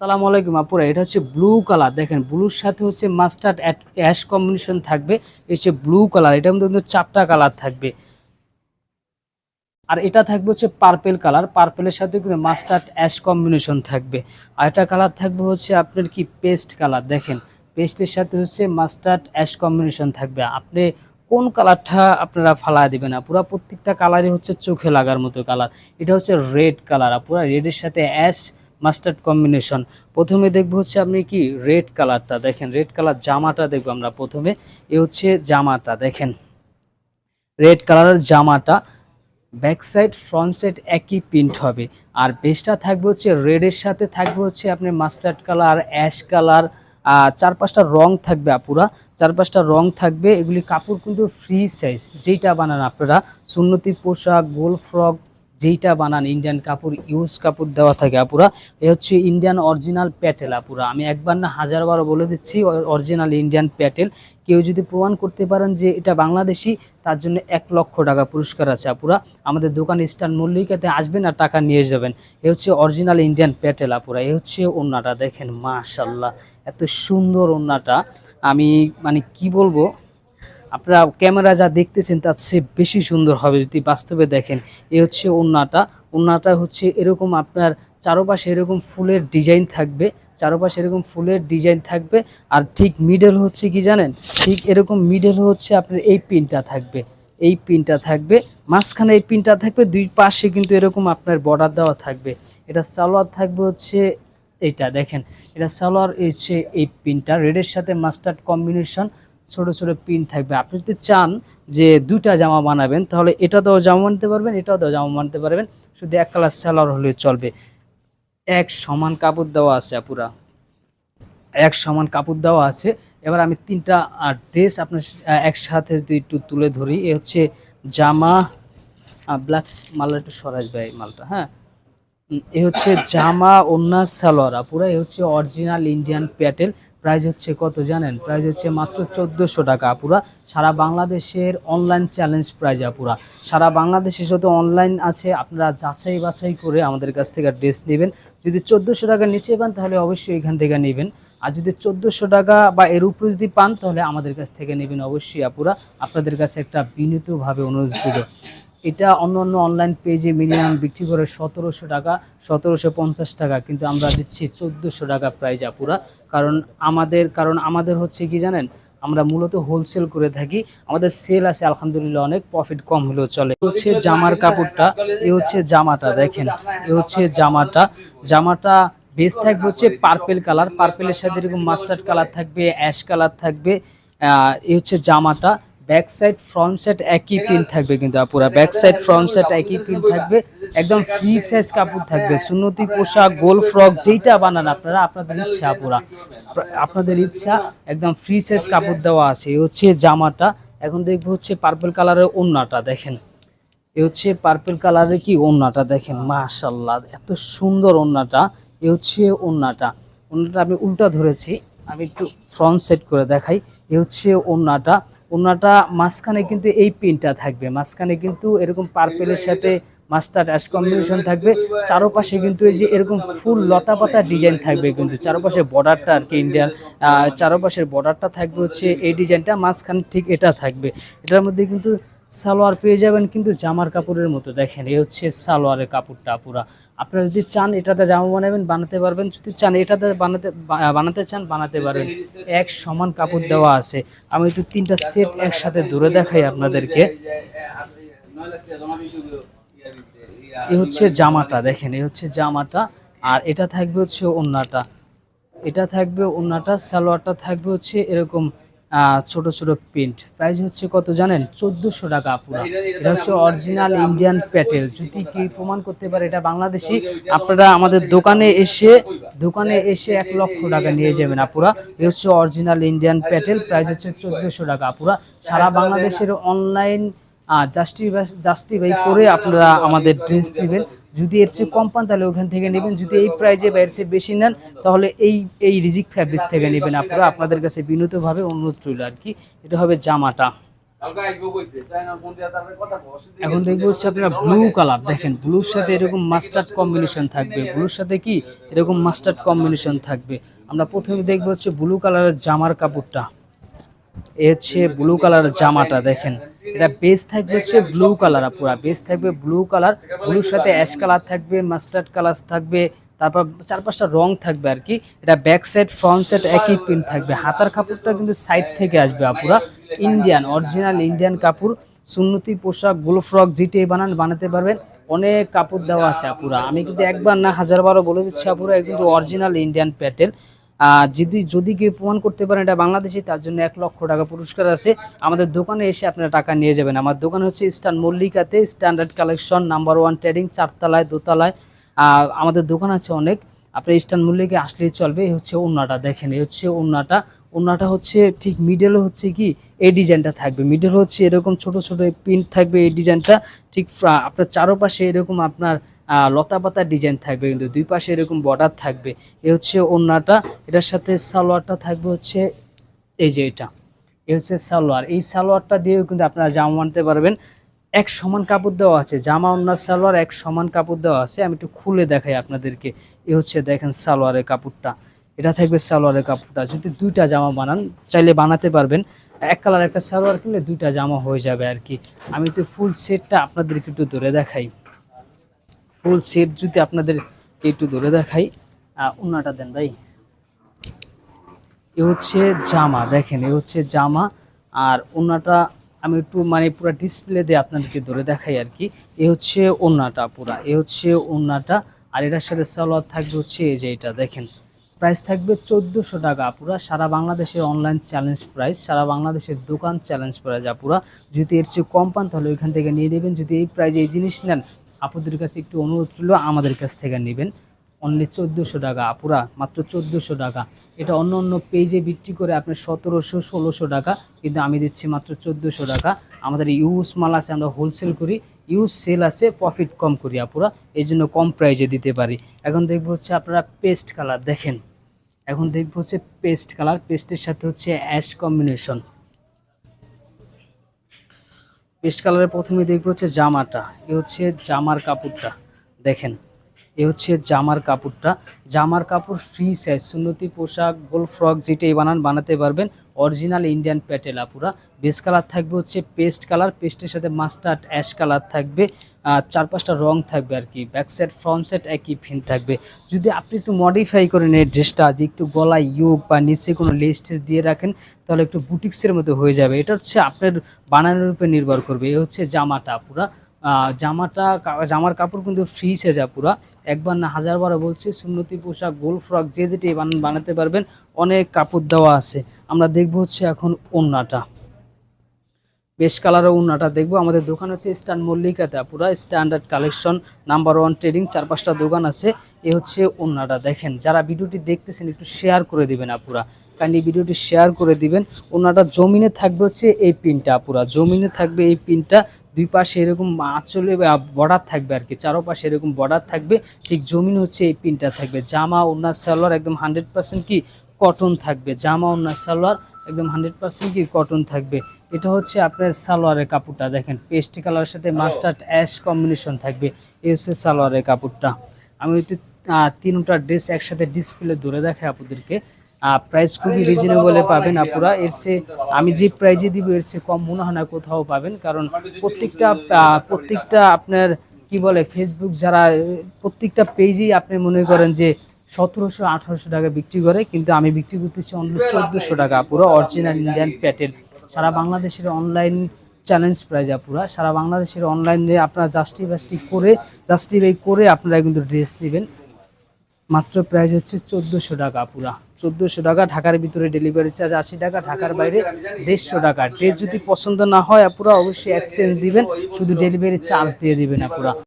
সালাম আলাইকুম আপুরা, এটা হচ্ছে ব্লু কালার দেখেন ব্লুর সাথে হচ্ছে মাস্টার্ড অ্যাশ কম্বিনেশন থাকবে হচ্ছে ব্লু কালার এটার মধ্যে কিন্তু চারটা কালার থাকবে। আর এটা থাকবে হচ্ছে পার্পেল কালার পার্পেলের সাথে কিন্তু মাস্টার্ড অ্যাশ কম্বিনেশন থাকবে। আর এটা কালার থাকবে হচ্ছে আপনার কি পেস্ট কালার দেখেন পেস্টের সাথে হচ্ছে মাস্টার্ড অ্যাশ কম্বিনেশন থাকবে। আপনি কোন কালারটা আপনারা ফালা দিবেন না পুরো প্রত্যেকটা কালারই হচ্ছে চোখে লাগার মতো কালার এটা হচ্ছে রেড কালার পুরো রেডের সাথে অ্যাশ মাস্টার্ড কম্বিনেশন। প্রথমে দেখব হচ্ছে আপনি কি রেড কালারটা দেখেন, রেড কালার জামাটা দেখব আমরা প্রথমে। এ হচ্ছে জামাটা দেখেন। রেড কালারের জামাটা, ব্যাক সাইড, ফ্রন্ট সাইড একই প্রিন্ট হবে। আর বেসটা থাকবে হচ্ছে রেডের সাথে থাকবে হচ্ছে আপনি মাস্টার্ড কালার, অ্যাশ কালার চার পাঁচটা রং থাকবে আপুরা। চার পাঁচটা রং থাকবে, এগুলি কাপড় কিন্তু ফ্রি সাইজ যেইটা বানান আপনারা, সুন্নতি পোশাক, গোল ফ্রক যেইটা বানান ইন্ডিয়ান কাপড় ইউজ কাপড় দেওয়া থাকে আপুরা, এ হচ্ছে ইন্ডিয়ান অরিজিনাল প্যাটেল আপুরা। আমি একবার না হাজারবারও বলে দিচ্ছি অরিজিনাল ইন্ডিয়ান প্যাটেল কেউ যদি প্রমাণ করতে পারেন যে এটা বাংলাদেশি, তার জন্য এক লক্ষ টাকা পুরস্কার আছে আপুরা। আমাদের দোকান স্টার মল্লিকাতে আসবেন আর টাকা নিয়ে যাবেন। এ হচ্ছে অরিজিনাল ইন্ডিয়ান প্যাটেল আপুরা। এ হচ্ছে ওন্নাটা, দেখেন মাশাল্লাহ এত সুন্দর ওন্নাটা। আমি মানে কি বলব আপনারা ক্যামেরা যা দেখতেছেন তার চেয়ে বেশি সুন্দর হবে যদি বাস্তবে দেখেন। এ হচ্ছে ওন্নাটা ওন্নাটা হচ্ছে এরকম আপনার চারপাশে এরকম ফুলের ডিজাইন থাকবে। চারপাশে এরকম ফুলের ডিজাইন থাকবে। আর ঠিক মিডল হচ্ছে কি জানেন? ঠিক এরকম মিডল হচ্ছে আপনার এই পিনটা থাকবে। এই পিনটা থাকবে। মাঝখানে এই পিনটা থাকবে। দুই পাশে কিন্তু এরকম আপনার বর্ডার দেওয়া থাকবে। এটা সালোয়ার থাকবে হচ্ছে এইটা দেখেন। এটা সালোয়ার হচ্ছে এই পিনটা রেডের সাথে মাস্টার্ড কম্বিনেশন ছোট ছোট পিন থাকবে। আপনি যদি চান যে দুটা জামা বানাবেন, তাহলে এটাতেও জামা বানাতে পারবেন, এটাতেও জামা বানাতে পারবেন। শুধু এক কালার সালোয়ার হলে চলবে। এক সমান কাপড় দেওয়া আছে পুরা এক সমান কাপড় দেওয়া আছে। এবার আমি তিনটা ড্রেস আপনার একসাথে যদি একটু তুলে ধরি, এ হচ্ছে জামা ব্ল্যাক মালটা একটু সরাজ ভাই মালটা হ্যাঁ? এ হচ্ছে জামা ওন্না সালোয়ার পুরো এ হচ্ছে অরিজিনাল ইন্ডিয়ান প্যাটেল প্রাইস হচ্ছে কত জানেন? প্রাইস হচ্ছে মাত্র চোদ্দোশো টাকা আপুরা। সারা বাংলাদেশের অনলাইন চ্যালেঞ্জ প্রাইজ আপুরা। সারা বাংলাদেশে যত অনলাইন আছে, আপনারা যাচাই বাছাই করে আমাদের কাছ থেকে ড্রেস নেবেন। যদি চোদ্দোশো টাকা নিচে পান, তাহলে অবশ্যই এখান থেকে নেবেন। আর যদি চোদ্দোশো টাকা বা এর উপরে যদি পান, তাহলে আমাদের কাছ থেকে নেবেন অবশ্যই আপুরা। আপনাদের কাছে একটা বিনীতভাবে অনুরোধ এটা অন্য অন্য অনলাইন পেজে মিনিমাম বিক্রি করে সতেরোশো টাকা, সতেরোশো পঞ্চাশ টাকা, কিন্তু আমরা দিচ্ছি চোদ্দোশো টাকা প্রাইজ আপুরা। কারণ আমাদের কারণ আমাদের হচ্ছে কি জানেন, আমরা মূলত হোলসেল করে থাকি, আমাদের সেল আছে আলহামদুলিল্লাহ অনেক প্রফিট কম হলেও চলে। হচ্ছে জামার কাপড়টা, এ হচ্ছে জামাটা, দেখেন, এ হচ্ছে জামাটা জামাটা বেস থাকবে হচ্ছে পার্পেল কালার পার্পেলের সাথে এরকম মাস্টার্ড কালার থাকবে অ্যাশ কালার থাকবে এ হচ্ছে জামাটা। ব্যাক সাইড ফ্রন্ট সাইড একই পিন থাকবে কিন্তু পুরো ব্যাক সাইড ফ্রন্ট সাইড একই পিন থাকবে। একদম ফ্রি সাইজ কাপড় থাকবে। সুন্নতি পোশাক গোল ফ্রক যেইটা বানান আপনারা আপনাদের ইচ্ছা আপুরা। আপনাদের ইচ্ছা একদম ফ্রি সাইজ কাপড় দেওয়া আছে। এই হচ্ছে জামাটা। এখন দেখব হচ্ছে পার্পল কালারের ওন্নাটা দেখেন। এ হচ্ছে পার্পল কালারের কি ওন্নাটা দেখেন। মাশাল্লাহ এত সুন্দর ওন্নাটা। এ হচ্ছে ওন্নাটা। ওন্নাটা আমি উল্টা ধরেছি। আমি একটু ফ্রন্ট সেট করে দেখাই। এ হচ্ছে ওন্নাটা ওন্নাটা মাঝখানে কিন্তু এই পিনটা থাকবে। মাঝখানে কিন্তু এরকম পার্পেলের সাথে মাস্টার্ড অ্যাশ কম্বিনেশন থাকবে। চারপাশে কিন্তু এই যে এরকম ফুল লতা পাতা ডিজাইন থাকবে কিন্তু। চারপাশে বর্ডারটা আর কি ইন্ডিয়ান চারপাশের বর্ডারটা থাকবে হচ্ছে এই ডিজাইনটা মাঝখানে ঠিক এটা থাকবে। এটার মধ্যে কিন্তু সালোয়ার পেয়ে যাবেন কিন্তু জামার কাপড়ের মতো। দেখেন, এই হচ্ছে সালোয়ারের কাপড়টা পুরা আপনারা যদি চান এটাতে জামা বানাবেন, বানাতে পারবেন। যদি চান এটাতে বানাতে বানাতে চান, বানাতে পারবেন এক সমান কাপড় দেওয়া আছে। আমি তো তিনটা সেট একসাথে দূরে দেখাই আপনাদেরকে। এ হচ্ছে জামাটা, দেখেন এই হচ্ছে জামাটা। আর এটা থাকবে হচ্ছে ওন্নাটা। এটা থাকবে ওন্নাটা, সালোয়ারটা থাকবে হচ্ছে এরকম ছোট ছোট প্রিন্ট প্রাইস হচ্ছে কত জানেন চোদ্দোশো টাকা পুরা এটা হচ্ছে অরিজিনাল ইন্ডিয়ান প্যাটেল যদি কি প্রমাণ করতে পারে এটা বাংলাদেশি আপনারা আমাদের দোকানে এসে দোকানে এসে এক লক্ষ টাকা নিয়ে যাবেন আপুরা এ হচ্ছে অরিজিনাল ইন্ডিয়ান প্যাটেল প্রাইস হচ্ছে চোদ্দোশো টাকা আপুরা সারা বাংলাদেশের অনলাইন জাস্টিফাই জাস্টিফাই করে আপনারা আমাদের ড্রেস নেবেন যদি এর চেয়ে কম পান তাহলে ওখান থেকে নেবেন। যদি এই প্রাইজে বা এর চেয়ে বেশি নেন তাহলে এই এই রিজিক ফ্যাব্রিক্স থেকে নেবেন আপনারা। আপনাদের কাছে বিনীতভাবে অনুরোধ রইল আর কি। এটা হবে জামাটা। এখন দেখব হচ্ছে আপনারা ব্লু কালার দেখেন ব্লুর সাথে এরকম মাস্টার্ড কম্বিনেশন থাকবে। ব্লুর সাথে কি? এরকম মাস্টার্ড কম্বিনেশন থাকবে। আমরা প্রথমে দেখব হচ্ছে ব্লু কালারের জামার কাপড়টা। এ হচ্ছে ব্লু কালারের জামাটা, দেখেন। এটা বেস থাকবে হচ্ছে ব্লু কালার পুরা বেস থাকবে ব্লু কালার ব্লুর সাথে অ্যাশ কালার থাকবে মাস্টার্ড কালার থাকবে, তারপর চার পাঁচটা রং থাকবে আর কি। এটা ব্যাক সাইড ফ্রন্ট সাইড একই প্রিন্ট থাকবে। হাতার কাপড়টা কিন্তু সাইড থেকে আসবে, আপুরা। ইন্ডিয়ান অরিজিনাল ইন্ডিয়ান কাপড়, সুন্নতি, পোশাকগুলো ফ্রক, যেটাই বানান, বানাতে পারবেন। অনেক কাপড় দেওয়া আছে, আপুরা। আমি কিন্তু একবার না হাজার বারো বলে দিচ্ছি, আপুরা কিন্তু অরিজিনাল ইন্ডিয়ান প্যাটেল যদি যদি কেউ প্রমাণ করতে পারেন এটা বাংলাদেশি, তার জন্য এক লক্ষ টাকা পুরস্কার আছে। আমাদের দোকানে এসে আপনারা টাকা নিয়ে যাবেন। আমার দোকান হচ্ছে eastern মল্লিকাতে, standard collection, number one trading, চারতলায়, দোতলায়। আমাদের দোকান আছে অনেক। আপনি ইস্টার্ন মল্লিকে আসলেই চলবে। এই হচ্ছে ওন্নাটা দেখেন, এই হচ্ছে ওন্নাটা ওন্নাটা হচ্ছে ঠিক মিডলে হচ্ছে কি, এই ডিজাইনটা থাকবে। মিডল হচ্ছে এরকম ছোট ছোট প্রিন্ট থাকবে এই ডিজাইনটা। ঠিক আপনার চারোপাশে এরকম আপনার লতা পাতার ডিজাইন থাকবে, কিন্তু দুই পাশে এরকম বর্ডার থাকবে। এ হচ্ছে ওন্নাটা এটার সাথে সালোয়ারটা থাকবে হচ্ছে এই যে এটা। এ হচ্ছে সালোয়ার। এই সালোয়ারটা দিয়েও কিন্তু আপনারা জামা বানাতে পারবেন। এক সমান কাপড় দেওয়া আছে, জামা অন্য সালোয়ার, এক সমান কাপড় দেওয়া আছে। আমি একটু খুলে দেখাই আপনাদেরকে। এ হচ্ছে দেখেন সালোয়ারের কাপড়টা। এটা থাকবে সালোয়ারের কাপড়টা। যদি দুইটা জামা বানান, চাইলে বানাতে পারবেন। এক কালার একটা সালোয়ার কিনলে দুইটা জামা হয়ে যাবে আর কি। আমি তো ফুল সেটটা আপনাদেরকে একটু ধরে দেখাই। ফুল সেট যদি আপনাদের একটু ধরে দেখাই আহ, ওন্নাটা দেন ভাই। এ হচ্ছে জামা দেখেন এ হচ্ছে জামা। আর ওনাটা আমি একটু মানে পুরো ডিসপ্লে দিয়ে আপনাদেরকে ধরে দেখাই আর কি। এ হচ্ছে ওনাটা পুরা এ হচ্ছে ওনাটা। আর এটার সাথে সালোয়ার থাকবে হচ্ছে এই যে এটা দেখেন। প্রাইস থাকবে চোদ্দোশো টাকা আপুরা। সারা বাংলাদেশের অনলাইন চ্যালেঞ্জ প্রাইস সারা বাংলাদেশের দোকান চ্যালেঞ্জ প্রাইস আপুরা। যদি এর চেয়ে কম পান তাহলে ওইখান থেকে নিয়ে নেবেন। যদি এই প্রাইজে এই জিনিস নেন আপুদের কাছে একটু অনুরোধ ছিল আমাদের কাছ থেকে নেবেন। অনলি চোদ্দোশো টাকা, আপুরা, মাত্র চোদ্দোশো টাকা। এটা অন্য অন্য পেজে বিক্রি করে আপনার সতেরোশো, ষোলোশো টাকা, কিন্তু আমি দিচ্ছি মাত্র চোদ্দোশো টাকা। আমাদের ইউজ মাল আছে, আমরা হোলসেল করি ইউজ সেল আছে প্রফিট কম করি আপুরা, এই জন্য কম প্রাইজে দিতে পারি। এখন দেখব হচ্ছে আপনারা পেস্ট কালার দেখেন। এখন দেখব হচ্ছে পেস্ট কালার পেস্টের সাথে হচ্ছে অ্যাশ কম্বিনেশন পেস্ট কালারের প্রথমে দেখব হচ্ছে জামাটা। এ হচ্ছে জামার কাপড়টা। দেখেন, এ হচ্ছে জামার কাপড়টা। জামার কাপড় ফ্রি সাইজ সুন্নতি পোশাক, গোল ফ্রক যেটাই বানান, বানাতে পারবেন। অরিজিনাল ইন্ডিয়ান প্যাটেলা পুরা বেস কালার থাকবে হচ্ছে পেস্ট কালার পেস্টের সাথে মাস্টার্ড অ্যাশ কালার থাকবে। চার পাঁচটা রং থাকবে আর কি। ব্যাক সাইড ফ্রন্ট সাইড একই ফিন থাকবে। যদি আপনি একটু মডিফাই করেন এই ড্রেসটা যে একটু গলায় ইয়োগ বা নিচে কোনো লেস টেস দিয়ে রাখেন, তাহলে একটু বুটিক্সের মতো হয়ে যাবে। এটা হচ্ছে আপনার বানানোর উপর নির্ভর করবে। এ হচ্ছে জামাটা পুরা জামাটা জামার কাপড় কিন্তু ফ্রি সেজা পুরা। একবার না হাজারবার বলছি, সুন্নতি, পোশাক গোল ফ্রক, যে যেটি বানাতে পারবেন, অনেক কাপড় দেওয়া আছে। আমরা দেখব হচ্ছে এখন ওন্নাটা। বেশ কালারের উন্নাটা দেখব। আমাদের দোকান হচ্ছে স্টান মল্লিকাতে পুরা, standard collection, number one trading, চার পাঁচটা দোকান আছে। এ হচ্ছে উন্নাটা দেখেন। যারা ভিডিওটি দেখতেছেন, একটু শেয়ার করে দিবেন আপুরা। কাইন্ডলি ভিডিওটি শেয়ার করে দিবেন। ওনাটা জমিনে থাকবে হচ্ছে এই পিনটা পুরা জমিনে থাকবে এই পিনটা। দুই পাশে এরকম আঁচলে বর্ডার থাকবে আর কি চারোপাশে এরকম বর্ডার থাকবে ঠিক জমিন হচ্ছে এই পিনটা থাকবে। জামা ওনার সালোয়ার একদম হান্ড্রেড পার্সেন্ট কি কটন থাকবে। জামা ওনার সালোয়ার একদম হান্ড্রেড পার্সেন্ট কি কটন থাকবে। এটা হচ্ছে আপনার সালোয়ারের কাপড়টা দেখেন পেস্ট কালারের সাথে মাস্টার্ড অ্যাশ কম্বিনেশন থাকবে এই হচ্ছে সালোয়ারের কাপড়টা। আমি হয়তো তিনটা ড্রেস একসাথে ডিসপ্লে ধরে দেখাই আপনাদেরকে। প্রাইস খুবই রিজনেবলে পাবেন আপুরা। এর সে আমি যে প্রাইজে দিব, এর সে কম মনে হয় না, কোথাও পাবেন। কারণ প্রত্যেকটা প্রত্যেকটা আপনার কি বলে ফেসবুক যারা, প্রত্যেকটা পেজেই আপনি মনে করেন যে সতেরোশো, আঠারোশো টাকা বিক্রি করে, কিন্তু আমি বিক্রি করতেছি অন্য চোদ্দোশো টাকা পুরো অরিজিনাল ইন্ডিয়ান প্যাটেল সারা বাংলাদেশের অনলাইন চ্যালেঞ্জ প্রাইজ আপুরা। সারা বাংলাদেশের অনলাইনে আপনারা জাস্টিফাস্টি করে জাস্টিফাই করে আপনারা কিন্তু ড্রেস নেবেন। মাত্র প্রাইস হচ্ছে চোদ্দোশো টাকা পুরা। চোদ্দোশো টাকা ঢাকার ভিতরে ডেলিভারি চার্জ আশি টাকা, ঢাকার বাইরে দেড়শো টাকা। ড্রেস যদি পছন্দ না হয় আপুরা অবশ্যই এক্সচেঞ্জ দিবেন। শুধু ডেলিভারি চার্জ দিয়ে দিবেন আপুরা